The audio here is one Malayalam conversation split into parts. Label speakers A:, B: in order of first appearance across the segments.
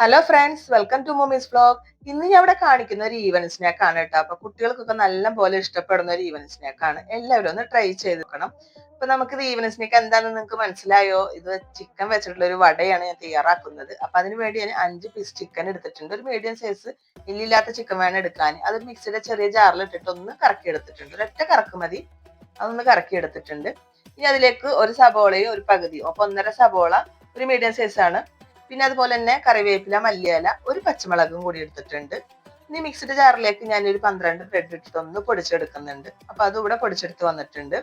A: Hello friends welcome to Moomy's blog ഇന്ന് ഞാൻ ഇവിടെ കാണിക്കുന്ന ഒരു ഈവൻ സ്നാക്ക് ആണ് കേട്ടോ. അപ്പൊ കുട്ടികൾക്കൊക്കെ നല്ല പോലെ ഇഷ്ടപ്പെടുന്ന ഒരു ഈവൻ സ്നാക്ക് ആണ്. എല്ലാവരും ഒന്ന് ട്രൈ ചെയ്ത് നോക്കണം. അപ്പൊ നമുക്ക് ഇത് ഈവൻ സ്നാക്ക് എന്താണെന്ന് നിങ്ങൾക്ക് മനസ്സിലായോ? ഇത് ചിക്കൻ വെച്ചിട്ടുള്ള ഒരു വടയാണ് ഞാൻ തയ്യാറാക്കുന്നത്. അപ്പൊ അതിന് വേണ്ടി ഞാൻ അഞ്ച് പീസ് ചിക്കൻ എടുത്തിട്ടുണ്ട്. ഒരു മീഡിയം സൈസ് ഇല്ലില്ലാത്ത ചിക്കൻ വേണം എടുക്കാൻ. അത് മിക്സിയുടെ ചെറിയ ജാറിൽ ഇട്ടിട്ട് ഒന്ന് കറക്കി എടുത്തിട്ടുണ്ട് ഒരൊറ്റ കറക്ക് മതി. അതൊന്ന് കറക്കി എടുത്തിട്ടുണ്ട് ഇനി അതിലേക്ക് ഒരു സബോളയും ഒരു പകുതിയും. അപ്പൊ ഒന്നര സബോള ഒരു മീഡിയം സൈസ് ആണ്. പിന്നെ അതുപോലെ തന്നെ കറിവേപ്പില മല്ലിയില ഒരു പച്ചമുളകും കൂടി എടുത്തിട്ടുണ്ട്. ഇനി മിക്സിയുടെ ജാറിലേക്ക് ഞാൻ ഒരു പന്ത്രണ്ട് ബ്രെഡ് ഇട്ടിട്ട് ഒന്ന് പൊടിച്ചെടുക്കുന്നുണ്ട്. അപ്പൊ അത് ഇവിടെ പൊടിച്ചെടുത്ത് വന്നിട്ടുണ്ട്.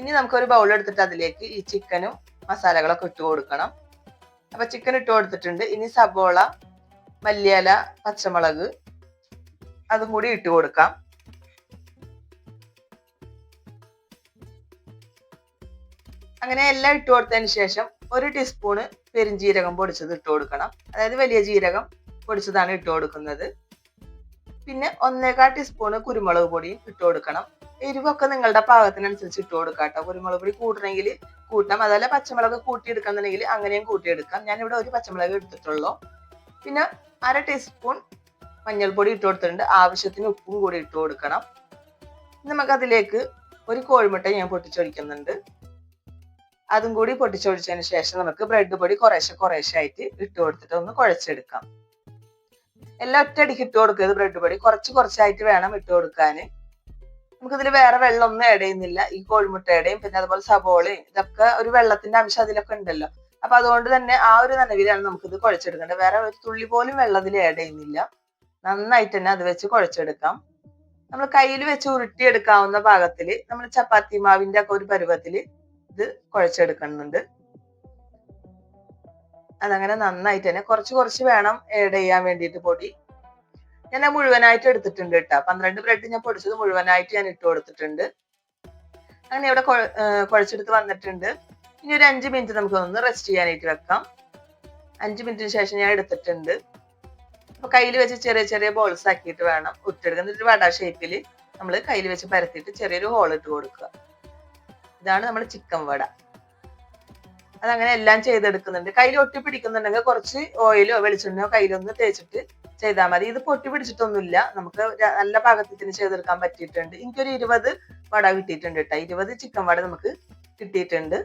A: ഇനി നമുക്ക് ഒരു ബൗൾ എടുത്തിട്ട് അതിലേക്ക് ഈ ചിക്കനും മസാലകളൊക്കെ ഇട്ട് കൊടുക്കണം. അപ്പൊ ചിക്കൻ ഇട്ട് കൊടുത്തിട്ടുണ്ട്. ഇനി സബോള മല്ലിയില പച്ചമുളക് അതും കൂടി ഇട്ട് കൊടുക്കാം. അങ്ങനെ എല്ലാം ഇട്ട് കൊടുത്തതിന് ശേഷം ഒരു ടീസ്പൂണ് പെരിഞ്ജീരകം പൊടിച്ചത് ഇട്ട് കൊടുക്കണം. അതായത് വലിയ ജീരകം പൊടിച്ചതാണ് ഇട്ട് കൊടുക്കുന്നത്. പിന്നെ ഒന്നേകാൽ ടീസ്പൂണ് കുരുമുളക് പൊടിയും ഇട്ട് കൊടുക്കണം. എരിവൊക്കെ നിങ്ങളുടെ പാകത്തിനനുസരിച്ച് ഇട്ട് കൊടുക്കാം കേട്ടോ. കുരുമുളക് പൊടി കൂട്ടണമെങ്കിൽ കൂട്ടാം അതല്ല പച്ചമുളക് കൂട്ടിയെടുക്കണമെന്നുണ്ടെങ്കിൽ അങ്ങനെയും കൂട്ടിയെടുക്കാം. ഞാനിവിടെ ഒരു പച്ചമുളക് എടുത്തിട്ടുള്ളൂ. പിന്നെ അര ടീസ്പൂൺ മഞ്ഞൾപ്പൊടി ഇട്ട് കൊടുത്തിട്ടുണ്ട്. ആവശ്യത്തിന് ഉപ്പും കൂടി ഇട്ട് കൊടുക്കണം. നമുക്കതിലേക്ക് ഒരു കോഴിമുട്ട ഞാൻ പൊട്ടിച്ചൊഴിക്കുന്നുണ്ട്. അതും കൂടി പൊട്ടിച്ചൊഴിച്ചതിന് ശേഷം നമുക്ക് ബ്രെഡ് പൊടി കുറേശ്ശെ കുറേശ്ശെ ആയിട്ട് ഇട്ട് കൊടുത്തിട്ട് ഒന്ന് കുഴച്ചെടുക്കാം. എല്ലാം ഒറ്റയടിക്ക് ഇട്ട് കൊടുക്കരുത് ബ്രെഡ് പൊടി. കുറച്ച് കുറച്ചായിട്ട് വേണം ഇട്ട് കൊടുക്കാൻ നമുക്കിതിൽ വേറെ വെള്ളം ഒന്നും ആഡ് ചെയ്യുന്നില്ല. ഈ കോഴിമുട്ടയുടെയും പിന്നെ അതുപോലെ സബോളയും ഇതൊക്കെ ഒരു വെള്ളത്തിന്റെ അംശം അതിലൊക്കെ ഉണ്ടല്ലോ. അപ്പൊ അതുകൊണ്ട് തന്നെ ആ ഒരു നനവിലാണ് നമുക്കിത് കുഴച്ചെടുക്കേണ്ടത്. വേറെ ഒരു തുള്ളി പോലും വെള്ളത്തിൽ ആഡ് ചെയ്യുന്നില്ല. നന്നായിട്ട് തന്നെ അത് വെച്ച് കുഴച്ചെടുക്കാം. നമ്മൾ കയ്യിൽ വെച്ച് ഉരുട്ടിയെടുക്കാവുന്ന ഭാഗത്തിൽ നമ്മൾ ചപ്പാത്തി മാവിന്റെ ഒക്കെ ഒരു പരുവത്തിൽ ഇത് കുഴച്ചെടുക്കുന്നുണ്ട്. അതങ്ങനെ നന്നായിട്ട് തന്നെ കുറച്ച് കുറച്ച് വേണം ഏഡ് ചെയ്യാൻ വേണ്ടിയിട്ട് പൊടി. ഞാൻ മുഴുവനായിട്ട് എടുത്തിട്ടുണ്ട് കേട്ടോ പന്ത്രണ്ട് ബ്രെഡ് ഞാൻ പൊടിച്ചത് മുഴുവനായിട്ട് ഞാൻ ഇട്ട് കൊടുത്തിട്ടുണ്ട്. അങ്ങനെ ഇവിടെ കുഴച്ചെടുത്ത് വന്നിട്ടുണ്ട്. ഇനി ഒരു അഞ്ച് മിനിറ്റ് നമുക്കൊന്ന് റെസ്റ്റ് ചെയ്യാനായിട്ട് വെക്കാം. അഞ്ച് മിനിറ്റിന് ശേഷം ഞാൻ എടുത്തിട്ടുണ്ട്. അപ്പൊ കയ്യിൽ വെച്ച് ചെറിയ ചെറിയ ബോൾസ് ആക്കിയിട്ട് വേണം ഉറ്റെടുക്കുന്ന ഒരു വട ഷേപ്പിൽ നമ്മൾ കയ്യിൽ വെച്ച് പരത്തിയിട്ട് ചെറിയൊരു ഹോൾ ഇട്ട് കൊടുക്കുക. ഇതാണ് നമ്മൾ ചിക്കൻ വട. അതങ്ങനെ എല്ലാം ചെയ്തെടുക്കുന്നുണ്ട്. കയ്യിൽ ഒട്ടി പിടിക്കുന്നുണ്ടെങ്കിൽ കുറച്ച് ഓയിലോ വെളിച്ചെണ്ണയോ കയ്യിലൊന്ന് തേച്ചിട്ട് ചെയ്താൽ മതി. ഇത് പൊട്ടി പിടിച്ചിട്ടൊന്നുമില്ല. നമുക്ക് നല്ല പാകത്തിന് ചെയ്തെടുക്കാൻ പറ്റിയിട്ടുണ്ട്. എനിക്കൊരു ഇരുപത് വട കിട്ടിയിട്ടുണ്ട് കേട്ടോ ഇരുപത് ചിക്കൻ വട നമുക്ക് കിട്ടിയിട്ടുണ്ട്.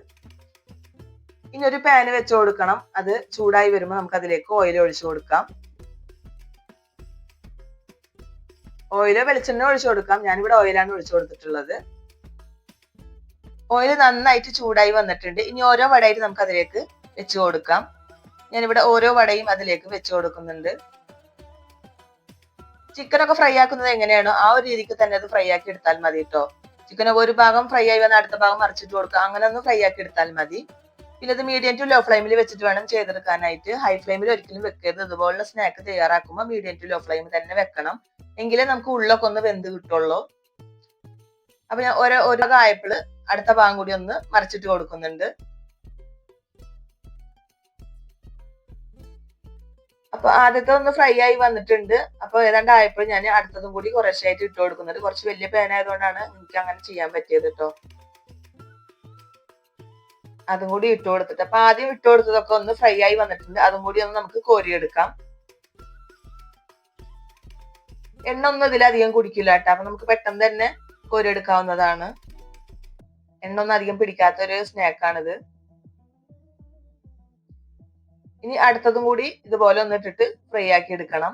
A: ഇനി ഒരു പാന് വെച്ച് കൊടുക്കണം. അത് ചൂടായി വരുമ്പോൾ നമുക്ക് അതിലേക്ക് ഓയിൽ ഒഴിച്ചു കൊടുക്കാം. ഓയിലോ വെളിച്ചെണ്ണ ഒഴിച്ചു കൊടുക്കാം. ഞാനിവിടെ ഓയിലാണ് ഒഴിച്ചു കൊടുത്തിട്ടുള്ളത്. ഓയിൽ നന്നായിട്ട് ചൂടായി വന്നിട്ടുണ്ട്. ഇനി ഓരോ വടയായിട്ട് നമുക്ക് അതിലേക്ക് വെച്ച് കൊടുക്കാം. ഞാനിവിടെ ഓരോ വടയും അതിലേക്ക് വെച്ച് കൊടുക്കുന്നുണ്ട്. ചിക്കനൊക്കെ ഫ്രൈ ആക്കുന്നത് എങ്ങനെയാണോ ആ ഒരു രീതിക്ക് തന്നെ അത് ഫ്രൈ ആക്കി എടുത്താൽ മതി കേട്ടോ ചിക്കനൊക്കെ ഒരു ഭാഗം ഫ്രൈ ആയി വന്ന അടുത്ത ഭാഗം മറിച്ചിട്ട് കൊടുക്കുക. അങ്ങനെ ഒന്ന് ഫ്രൈ ആക്കി എടുത്താൽ മതി. പിന്നെ അത് മീഡിയം ടു ലോ ഫ്ലെയിമിൽ വെച്ചിട്ട് വേണം ചെയ്തെടുക്കാനായിട്ട്. ഹൈ ഫ്ലെയിമിൽ ഒരിക്കലും വെക്കരുത്. ഇതുപോലുള്ള സ്നാക്ക് തയ്യാറാക്കുമ്പോൾ മീഡിയം ടു ലോ ഫ്ലെയിം തന്നെ വെക്കണം. എങ്കിലേ നമുക്ക് ഉള്ളൊക്കെ ഒന്ന് വെന്ത് കിട്ടുള്ളൂ. അപ്പൊ ഞാൻ ഓരോ ഓരോ കായപ്പിൾ അടുത്ത ഭാഗം കൂടി ഒന്ന് മറിച്ചിട്ട് കൊടുക്കുന്നുണ്ട്. അപ്പൊ ആദ്യത്തെ ഒന്ന് ഫ്രൈ ആയി വന്നിട്ടുണ്ട്. അപ്പൊ ഏതാണ്ട് ആയപ്പോൾ ഞാൻ അടുത്തതും കൂടി കുറച്ചായിട്ട് ഇട്ട് കൊടുക്കുന്നുണ്ട് കുറച്ച് വലിയ പാൻ ആയതുകൊണ്ടാണ് എനിക്ക് അങ്ങനെ ചെയ്യാൻ പറ്റിയത് കേട്ടോ അതും കൂടി ഇട്ട് കൊടുത്തിട്ട്. അപ്പൊ ആദ്യം ഇട്ട് കൊടുത്തതൊക്കെ ഒന്ന് ഫ്രൈ ആയി വന്നിട്ടുണ്ട്. അതും കൂടി ഒന്ന് നമുക്ക് കോരിയെടുക്കാം. എണ്ണ ഒന്നും ഇതിലധികം കുടിക്കില്ല കേട്ടോ അപ്പൊ നമുക്ക് പെട്ടെന്ന് തന്നെ കോരിയെടുക്കാവുന്നതാണ്. എണ്ണ ഒന്നും അധികം പിടിക്കാത്ത ഒരു സ്നാക്കാണിത്. ഇനി അടുത്തതും കൂടി ഇതുപോലെ ഒന്ന് ഇട്ടിട്ട് ഫ്രൈ ആക്കി എടുക്കണം.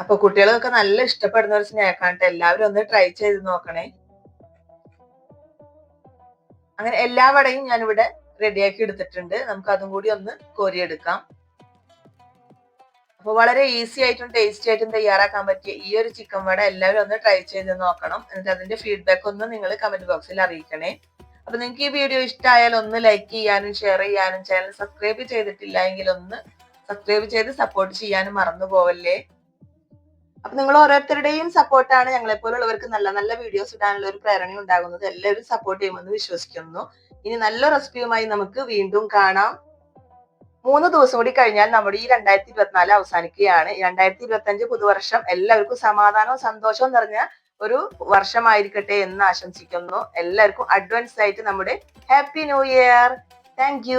A: അപ്പൊ കുട്ടികൾക്കൊക്കെ നല്ല ഇഷ്ടപ്പെടുന്ന ഒരു സ്നാക്കാണ് എല്ലാവരും ഒന്ന് ട്രൈ ചെയ്ത് നോക്കണേ. അങ്ങനെ എല്ലാ വടയും ഞാനിവിടെ റെഡിയാക്കി എടുത്തിട്ടുണ്ട്. നമുക്ക് അതും കൂടി ഒന്ന് കോരിയെടുക്കാം. അപ്പോൾ വളരെ ഈസി ആയിട്ടും ടേസ്റ്റി ആയിട്ടും തയ്യാറാക്കാൻ പറ്റിയ ഈ ഒരു ചിക്കൻ വട എല്ലാവരും ഒന്ന് ട്രൈ ചെയ്ത് നോക്കണം. എന്നിട്ട് അതിന്റെ ഫീഡ്ബാക്ക് ഒന്ന് നിങ്ങൾ കമന്റ് ബോക്സിൽ അറിയിക്കണേ. അപ്പൊ നിങ്ങൾക്ക് ഈ വീഡിയോ ഇഷ്ടമായാൽ ഒന്ന് ലൈക്ക് ചെയ്യാനും ഷെയർ ചെയ്യാനും ചാനൽ സബ്സ്ക്രൈബ് ചെയ്തിട്ടില്ല എങ്കിൽ ഒന്ന് സബ്സ്ക്രൈബ് ചെയ്ത് സപ്പോർട്ട് ചെയ്യാനും മറന്നു പോവല്ലേ? അപ്പൊ നിങ്ങൾ ഓരോരുത്തരുടെയും സപ്പോർട്ടാണ് ഞങ്ങളെ പോലുള്ളവർക്ക് നല്ല നല്ല വീഡിയോസ് ഇടാനുള്ള ഒരു പ്രേരണ ഉണ്ടാകുന്നത്. എല്ലാവരും സപ്പോർട്ട് ചെയ്യുമെന്ന് വിശ്വസിക്കുന്നു. ഇനി നല്ല റെസിപ്പിയുമായി നമുക്ക് വീണ്ടും കാണാം. മൂന്ന് ദിവസം കൂടി കഴിഞ്ഞാൽ നമ്മുടെ ഈ രണ്ടായിരത്തി ഇരുപത്തിനാല് അവസാനിക്കുകയാണ്. രണ്ടായിരത്തി ഇരുപത്തി അഞ്ച് പുതുവർഷം എല്ലാവർക്കും സമാധാനവും സന്തോഷവും നിറഞ്ഞ ഒരു വർഷമായിരിക്കട്ടെ എന്ന് ആശംസിക്കുന്നു. എല്ലാവർക്കും അഡ്വാൻസ് ആയിട്ട് നമ്മുടെ ഹാപ്പി ന്യൂ ഇയർ താങ്ക്